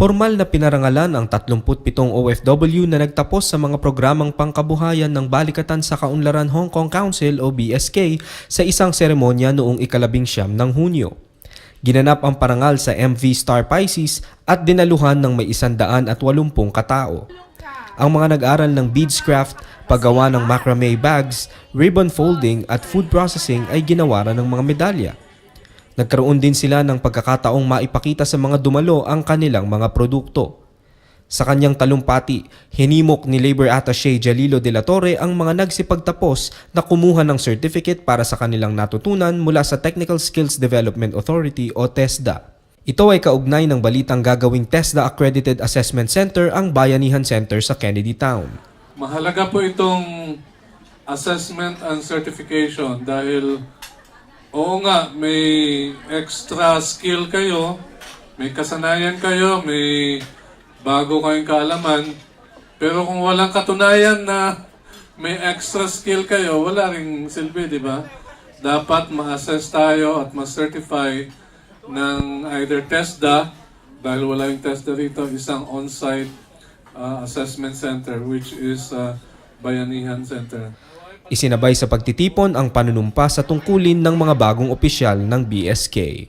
Formal na pinarangalan ang 37 OFW na nagtapos sa mga programang pangkabuhayan ng Balikatan sa Kaunlaran Hong Kong Council o BSK sa isang seremonya noong ikalabing siyam ng Hunyo. Ginanap ang parangal sa MV Star Pisces at dinaluhan ng may isandaan at walumpung katao. Ang mga nag-aral ng beadscraft, paggawa ng macrame bags, ribbon folding at food processing ay ginawaran ng mga medalya. Nagkaroon din sila ng pagkakataong maipakita sa mga dumalo ang kanilang mga produkto. Sa kanyang talumpati, hinimok ni Labor Attaché Jalilo de la Torre ang mga nagsipagtapos na kumuha ng certificate para sa kanilang natutunan mula sa Technical Skills Development Authority o TESDA. Ito ay kaugnay ng balitang gagawing TESDA Accredited Assessment Center ang Bayanihan Center sa Kennedy Town. Mahalaga po itong assessment and certification dahil oo nga, may extra skill kayo, may kasanayan kayo, may bago kayong kaalaman, pero kung walang katunayan na may extra skill kayo, wala ring silbi, di ba? Dapat ma-assess tayo at ma-certify ng either TESDA, dahil wala yung TESDA rito, isang on-site uh, assessment center which is uh, Bayanihan Center. Isinabay sa pagtitipon ang panunumpa sa tungkulin ng mga bagong opisyal ng BSK.